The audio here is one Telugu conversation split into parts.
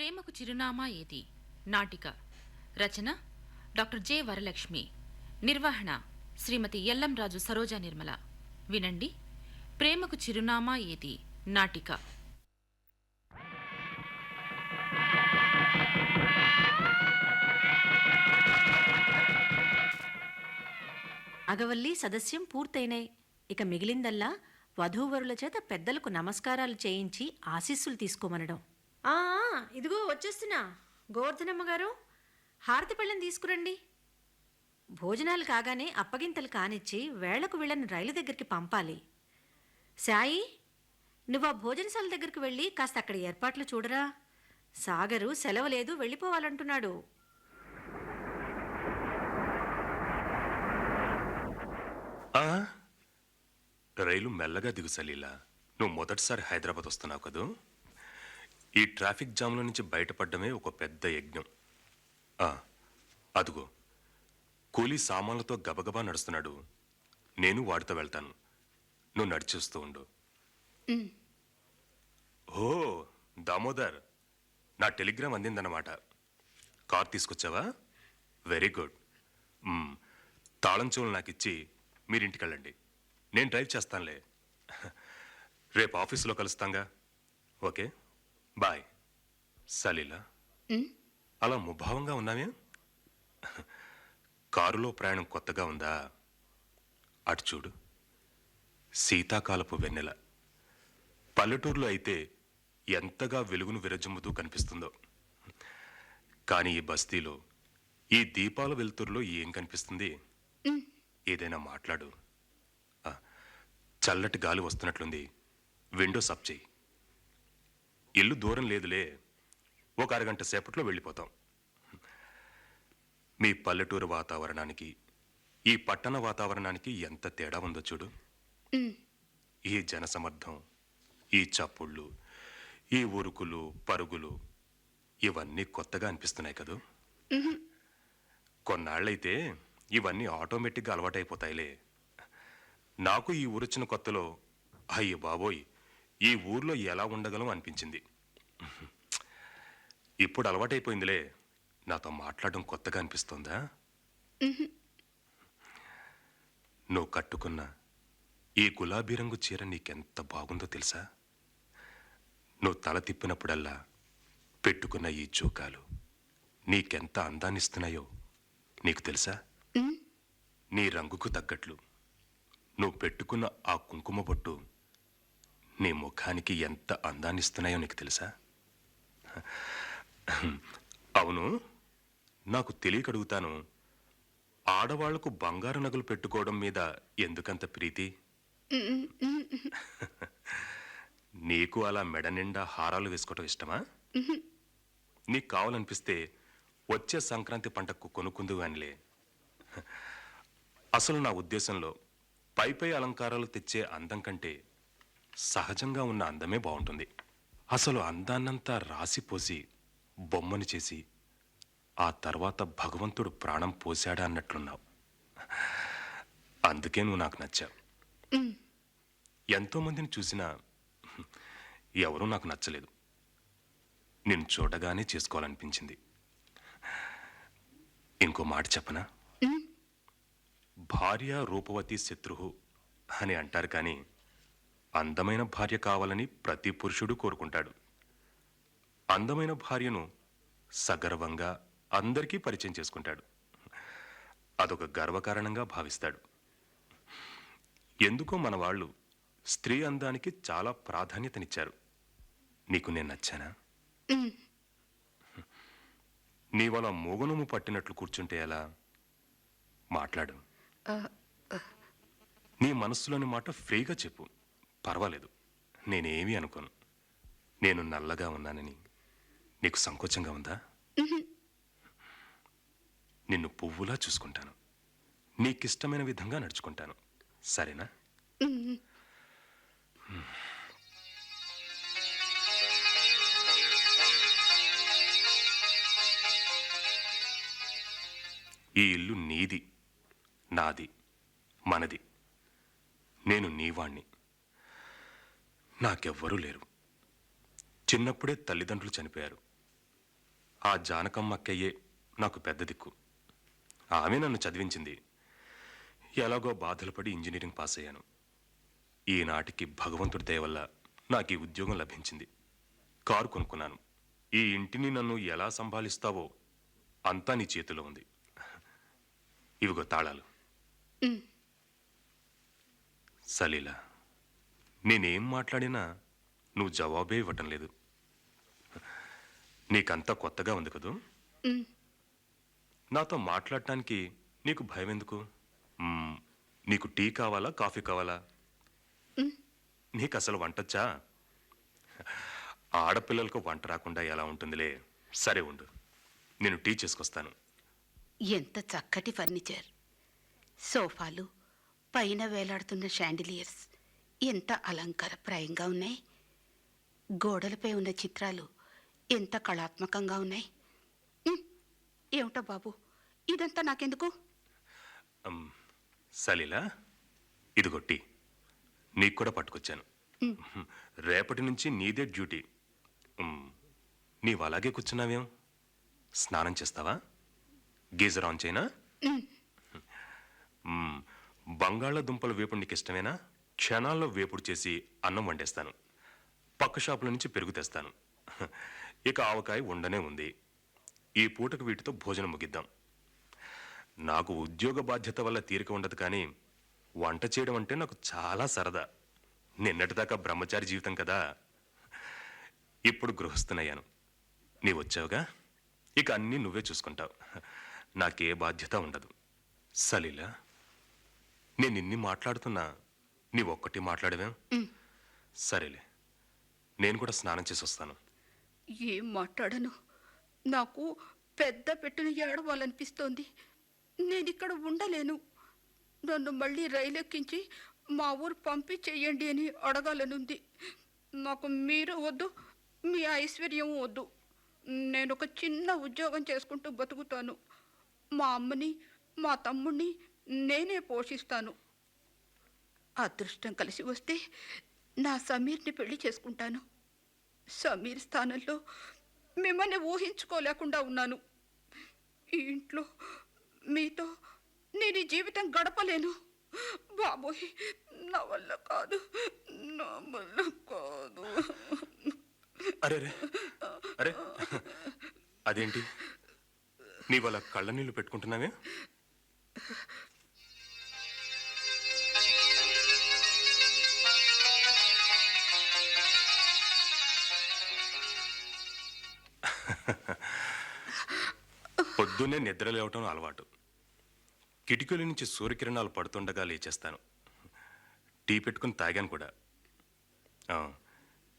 ప్రేమకు చిరునామా ఏది? నాటిక. రచన డాక్టర్ జె వరలక్ష్మి. నిర్వహణ శ్రీమతి ఎల్లంరాజు సరోజా నిర్మల. వినండి. ప్రేమకు చిరునామా ఏది? నాటిక. అగవల్లి సదస్యం పూర్తయినాయి. ఇక మిగిలిందల్లా వధూవరుల చేత పెద్దలకు నమస్కారాలు చేయించి ఆశీస్సులు తీసుకోమనడం. ఇదిగో వచ్చేస్తున్నా. గోవర్ధనమ్మ గారు హారతి పళ్ళెం తీసుకురండి. భోజనాలు కాగానే అప్పగింతలు కానిచ్చి వేళకు వీళ్ళని రైలు దగ్గరికి పంపాలి. సాయి నువ్వు ఆ భోజనశాల దగ్గరికి వెళ్ళి కాస్త అక్కడ ఏర్పాట్లు చూడరా. సాగరు సెలవు లేదు వెళ్ళిపోవాలంటున్నాడు రైలు మెల్లగా దిగు సలీలా. నువ్వు మొదటిసారి హైదరాబాద్ వస్తున్నావు కదూ? ఈ ట్రాఫిక్ జామ్లో నుంచి బయటపడడమే ఒక పెద్ద యజ్ఞం. అదుగో. కూలీ సామాన్లతో గబగబా నడుస్తున్నాడు. నేను వాడితో వెళ్తాను. నువ్వు నడిచేస్తూ ఉండు. ఓ దామోదర్. నా టెలిగ్రామ్ అందిందన్నమాట. కార్ తీసుకొచ్చావా? Very good. తాళం చెవులు నాకు ఇచ్చి మీరింటికి వెళ్ళండి నేను డ్రైవ్ చేస్తానులే. రేపు ఆఫీసులో కలుస్తాంగా. ఓకే? బాయ్. సలీలా. అలా ముభావంగా ఉన్నామే కారులో ప్రయాణం కొత్తగా ఉందా? అటు చూడు. శీతాకాలపు వెన్నెల. పల్లెటూరులో అయితే ఎంతగా వెలుగును విరజిమ్ముతూ కనిపిస్తుందో. కానీ ఈ బస్తీలో ఈ దీపాల వెలుతురులో ఏం కనిపిస్తుంది? ఏదైనా మాట్లాడు. చల్లటి గాలి వస్తున్నట్లుంది. విండో సప్ చేయి. ఇల్లు దూరం లేదులే. ఒక అరగంట సేపట్లో వెళ్ళిపోతాం. మీ పల్లెటూరు వాతావరణానికి ఈ పట్టణ వాతావరణానికి ఎంత తేడా ఉందో చూడు. ఈ జనసమర్థం ఈ చప్పుళ్ళు ఈ ఉరుకులు పరుగులు ఇవన్నీ కొత్తగా అనిపిస్తున్నాయి కదూ. కొన్నాళ్ళైతే ఇవన్నీ ఆటోమేటిక్గా అలవాటైపోతాయిలే. నాకు ఈ ఊరొచ్చిన కొత్తలో అయ్య బాబోయ్ ఈ ఊర్లో ఎలా ఉండగలం అనిపించింది. ఇప్పుడు అలవాటైపోయిందిలే. నాతో మాట్లాడడం కొత్తగా అనిపిస్తోందా? నువ్వు కట్టుకున్న ఈ గులాబీ రంగు చీర నీకెంత బాగుందో తెలుసా? నువ్వు తల తిప్పినప్పుడల్లా పెట్టుకున్న ఈ జోకాలు నీకెంత అందాన్నిస్తున్నాయో నీకు తెలుసా? నీ రంగుకు తగ్గట్లు నువ్వు పెట్టుకున్న ఆ కుంకుమ బొట్టు నీ ముఖానికి ఎంత అందాన్నిస్తున్నాయో నీకు తెలుసా? అవును నాకు తెలియక అడుగుతాను ఆడవాళ్ళకు బంగారు నగలు పెట్టుకోవడం మీద ఎందుకంత ప్రీతి? నీకు అలా మెడ నిండా హారాలు వేసుకోవటం ఇష్టమా? నీకు కావాలనిపిస్తే వచ్చే సంక్రాంతి పంటకు కొనుక్కుందు కానిలే అసలు నా ఉద్దేశంలో పై పై అలంకారాలు తెచ్చే అందం కంటే సహజంగా ఉన్న అందమే బాగుంటుంది. అసలు అందాన్నంతా రాసిపోసి బొమ్మని చేసి ఆ తర్వాత భగవంతుడు ప్రాణం పోశాడా అన్నట్లున్నావు. అందుకే నువ్వు నాకు నచ్చావు. ఎంతో మందిని చూసినా ఎవరూ నాకు నచ్చలేదు. నిన్ను చూడగానే చేసుకోవాలనిపించింది. ఇంకో మాట చెప్పనా? భార్య రూపవతి శత్రువు అని అంటారు కానీ అందమైన భార్య కావాలని ప్రతి పురుషుడు కోరుకుంటాడు. అందమైన భార్యను సగర్వంగా అందరికీ పరిచయం చేసుకుంటాడు. అదొక గర్వకారణంగా భావిస్తాడు. ఎందుకో మన వాళ్ళు స్త్రీ అందానికి చాలా ప్రాధాన్యతనిచ్చారు. నీకు నేను నచ్చానా? నీవల మూగనము పట్టినట్లు కూర్చుంటే ఎలా? మాట్లాడు. నీ మనస్సులోని మాట ఫ్రీగా చెప్పు. పర్వాలేదు. నేనేమీ అనుకోను. నేను నల్లగా ఉన్నానని. నీకు సంకోచంగా ఉందా? నిన్ను పువ్వులా చూసుకుంటాను. నీకిష్టమైన విధంగా నడుచుకుంటాను. సరేనా? ఈ ఇల్లు నీది. నాది. మనది. నేను నీవాణ్ణి. నాకెవ్వరూ లేరు. చిన్నప్పుడే తల్లిదండ్రులు చనిపోయారు. ఆ జానకమ్మ అక్కయ్యే నాకు పెద్ద దిక్కు. ఆమె నన్ను చదివించింది. ఎలాగో బాధలు పడి ఇంజనీరింగ్ పాస్ అయ్యాను ఈనాటికి భగవంతుడి దయ వల్ల నాకు ఈ ఉద్యోగం లభించింది. కారు కొనుక్కున్నాను. ఈ ఇంటిని నన్ను ఎలా సంభాలిస్తావో అంతా నీ చేతిలో ఉంది. ఇవిగో తాళాలు. సలీలా. నేనేం మాట్లాడినా నువ్వు జవాబే ఇవ్వటం లేదు. నీకంతా కొత్తగా ఉంది కదూ. నాతో మాట్లాడటానికి నీకు భయం ఎందుకు నీకు టీ కావాలా కాఫీ కావాలా. నీకు అసలు వంటొచ్చా? ఆడపిల్లలకు వంట రాకుండా ఎలా ఉంటుందిలే? సరే ఉండు నేను టీ చేసుకొస్తాను. ఎంత చక్కటి ఫర్నిచర్. సోఫాలు పైన వేలాడుతున్న షాండిలియర్స్. ఎంత అలంకారప్రాయంగా ఉన్నాయి? గోడలపై ఉన్న చిత్రాలు ఎంత కళాత్మకంగా ఉన్నాయి? ఏమిటో బాబు? ఇదంతా నాకెందుకు? సలీలా ఇదిగో టీ. నీకు కూడా పట్టుకొచ్చాను. రేపటి నుంచి నీదే డ్యూటీ. నీవు అలాగే కూర్చున్నావేం? స్నానం చేస్తావా? గీజర్ ఆన్ చేయనా. బంగాళాదుంపల వేపుడు నీకు ఇష్టమేనా క్షణాల్లో వేపుడు చేసి అన్నం వండేస్తాను. పక్క షాపుల నుంచి పెరుగు తెస్తాను. ఇక ఆవకాయ ఉండనే ఉంది. ఈ పూటకు వీటితో భోజనం ముగిద్దాం. నాకు ఉద్యోగ బాధ్యత వల్ల తీరిక ఉండదు కానీ వంట చేయడం అంటే నాకు చాలా సరదా. నిన్నటిదాకా బ్రహ్మచారి జీవితం కదా. ఇప్పుడు గృహస్థనయ్యాను. నీ వచ్చావుగా? ఇక అన్నీ నువ్వే చూసుకుంటావు. నాకే బాధ్యత ఉండదు. సలీలా నేను ఇన్ని మాట్లాడుతున్నా నీ ఒక్కటి మాట్లాడవేం. సరేలే. నేను కూడా స్నానం చేసి వస్తాను ఏం మాట్లాడను? నాకు పెద్ద పెట్టున ఏడవాలనిపిస్తోంది. నేను ఇక్కడ ఉండలేను. నన్ను మళ్ళీ రైలు ఎక్కించి మా ఊరు పంపించేయండి అని అడగాలనుంది. నాకు మీరు వద్దు మీ ఐశ్వర్యం వద్దు. నేను ఒక చిన్న ఉద్యోగం చేసుకుంటూ బతుకుతాను. మా అమ్మని మా తమ్ముణ్ణి నేనే పోషిస్తాను. అదృష్టం కలిసి వస్తే నా సమీర్ని పెళ్ళి చేసుకుంటాను. సమీర్ స్థానంలో మిమ్మల్ని ఊహించుకోలేకుండా ఉన్నాను. ఈ ఇంట్లో మీతో నేను ఈ జీవితం గడపలేను. బాబోయ్ నా వల్ల కాదు నా వల్ల కాదు. అరే అరే అదేంటి? నీ వల్ల కళ్ళ నీళ్ళు పెట్టుకుంటున్నావే? పొద్దున్నే నిద్ర లేవటం అలవాటు. కిటికీల నుంచి సూర్యకిరణాలు పడుతుండగా లేచేస్తాను. టీ పెట్టుకుని తాగాను కూడా. ఆ,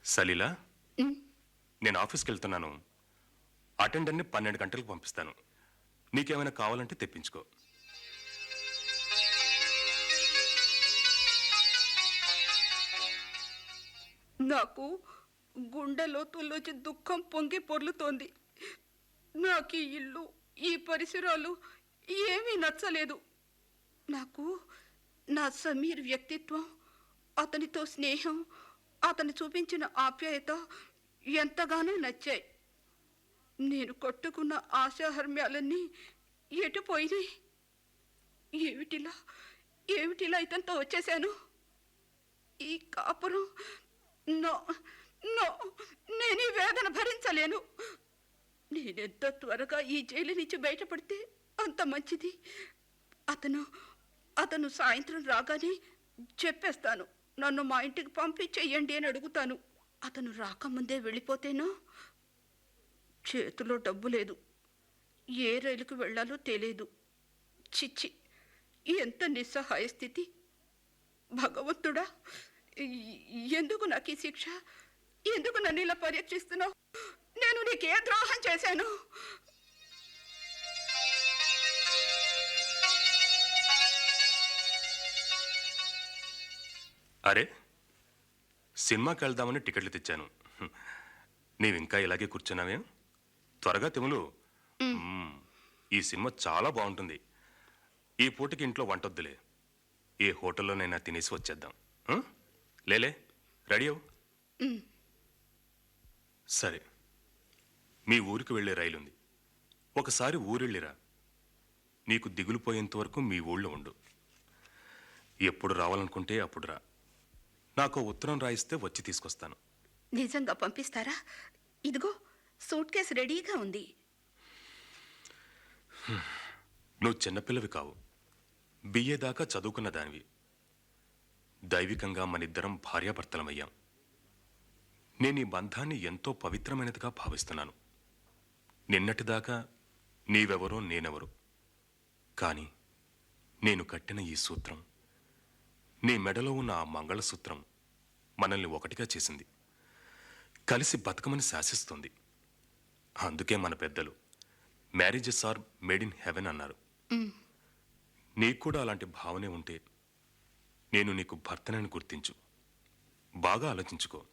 సలీలా? నేను ఆఫీస్కి వెళ్తున్నాను అటెండర్ని పన్నెండు గంటలకు పంపిస్తాను. నీకేమైనా కావాలంటే తెప్పించుకో. నాకు గుండె లోతుల్లోంచి దుఃఖం పొంగి పొర్లుతోంది. నాకు ఈ ఇల్లు ఈ పరిసరాలు ఏమీ నచ్చలేదు. నాకు నా సమీర్ వ్యక్తిత్వం అతనితో స్నేహం అతను చూపించిన ఆప్యాయత ఎంతగానో నచ్చాయి. నేను కొట్టుకున్న ఆశాహర్మ్యాలన్నీ ఎటుపోయినాయి ఏమిటిలా ఏమిటిలా ఇతనితో వచ్చేసాను ఈ కాపురం నో నో నేను ఈ వేదన భరించలేను. నేనెంత త్వరగా ఈ జైలు నుంచి బయటపడితే అంత మంచిది. అతను అతను సాయంత్రం రాగానే చెప్పేస్తాను. నన్ను మా ఇంటికి పంపించేయండి అని అడుగుతాను. అతను రాకముందే వెళ్ళిపోతేనో చేతిలో డబ్బు లేదు. ఏ రైలుకు వెళ్ళాలో తెలియదు. చిచ్చి ఎంత నిస్సహాయ స్థితి. భగవంతుడా ఎందుకు నాకు ఈ శిక్ష? ఎందుకు నన్ను ఇలా పరీక్షిస్తున్నావు? నేను నీకే ద్రోహం చేశాను. అరే సినిమాకి వెళ్దామని టికెట్లు తెచ్చాను. హ్మ్. నీవు ఇంకా ఇలాగే కూర్చున్నావేం? త్వరగా తిములు. ఈ సినిమా చాలా బాగుంటుంది. ఈ పూటకి ఇంట్లో వంటొద్దులే ఏ హోటల్లోనైనా తినేసి వచ్చేద్దాం? లేలే రెడీ అవు. సరే. మీ ఊరికి వెళ్ళే రైలుంది. ఒకసారి ఊరెళ్ళిరా. నీకు దిగులు పోయేంత వరకు మీ ఊళ్ళో ఉండు. ఎప్పుడు రావాలనుకుంటే అప్పుడు రా. నాకు ఉత్తరం రాయిస్తే వచ్చి తీసుకొస్తాను. నిజంగా పంపిస్తారా? ఇదిగో సూట్ కేసు రెడీగా ఉంది. నువ్వు చిన్నపిల్లవి కావు. బిఏ దాకా చదువుకున్న దానివి. దైవికంగా మనిద్దరం భార్యాభర్తలమయ్యాం. నేను ఈ బంధాన్ని ఎంతో పవిత్రమైనదిగా భావిస్తున్నాను. నిన్నటిదాకా నీవెవరో నేనెవరో. కానీ నేను కట్టిన ఈ సూత్రం నీ మెడలో ఉన్న ఆ మంగళసూత్రం మనల్ని ఒకటిగా చేసింది. కలిసి బతకమని శాసిస్తుంది. అందుకే మన పెద్దలు marriages are made in heaven అన్నారు. నీకు కూడా అలాంటి భావనే ఉంటే నేను నీకు భర్తనని గుర్తించు. బాగా ఆలోచించుకో.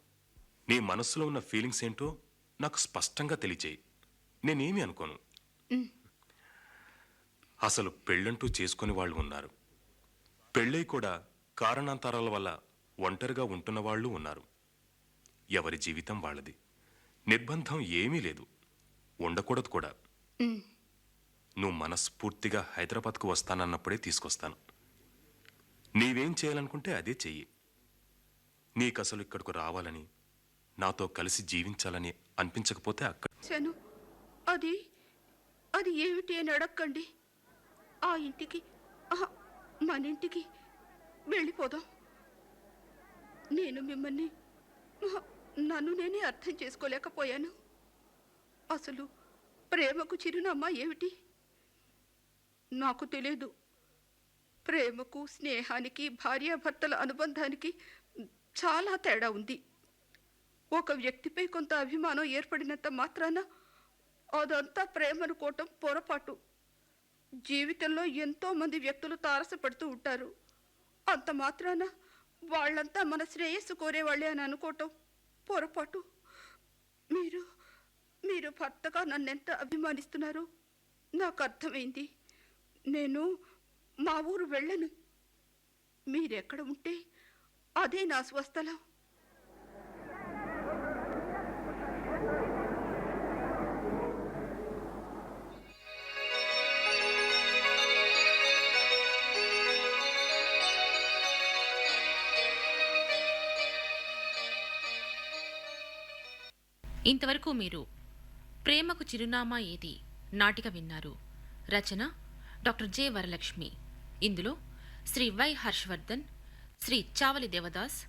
నీ మనస్సులో ఉన్న ఫీలింగ్స్ ఏంటో నాకు స్పష్టంగా తెలియచేయి. నేనేమి అనుకోను. అసలు పెళ్ళంటూ చేసుకుని వాళ్ళు ఉన్నారు. పెళ్ళై కూడా కారణాంతరాల వల్ల ఒంటరిగా ఉంటున్న వాళ్ళు ఉన్నారు. ఎవరి జీవితం వాళ్ళది. నిర్బంధం ఏమీ లేదు. ఉండకూడదు కూడా. నువ్వు మనస్ఫూర్తిగా హైదరాబాద్కు వస్తానన్నప్పుడే తీసుకొస్తాను. నీవేం చేయాలనుకుంటే అదే చెయ్యి. నీకు అసలు ఇక్కడకు రావాలని నాతో కలిసి జీవించాలని అనిపించకపోతే అక్కడ అది అది ఏమిటి అని అడక్కండి. ఆ ఇంటికి మన ఇంటికి వెళ్ళిపోదాం. నేను మిమ్మల్ని నన్ను నేనే అర్థం చేసుకోలేకపోయాను. అసలు ప్రేమకు చిరునామా ఏమిటి? నాకు తెలియదు ప్రేమకు స్నేహానికి భార్యాభర్తల అనుబంధానికి చాలా తేడా ఉంది. ఒక వ్యక్తిపై కొంత అభిమానం ఏర్పడినంత మాత్రాన అదంతా ప్రేమ అనుకోవటం పొరపాటు. జీవితంలో ఎంతో మంది వ్యక్తులు తారసపడుతూ ఉంటారు. అంత మాత్రాన వాళ్ళంతా మన శ్రేయస్సు కోరేవాళ్ళే అని అనుకోవటం పొరపాటు. మీరు మీరు భర్తగా నన్నెంత అభిమానిస్తున్నారు నాకు అర్థమైంది. నేను మా ఊరు వెళ్ళను. మీరెక్కడ ఉంటే అదే నా స్వస్థలం. ఇంతవరకు మీరు ప్రేమకు చిరునామా ఏది? నాటిక విన్నారు. రచన డాక్టర్ జె వరలక్ష్మి. ఇందులో Sri Y Harshavardhan Sri Chavali Devadas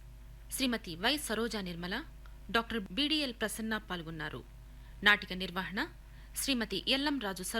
Srimati Y Saroja Nirmala doctor BDL Prasanna పాల్గొన్నారు. నాటిక నిర్వహణ శ్రీమతి ఎల్లం రాజు సరో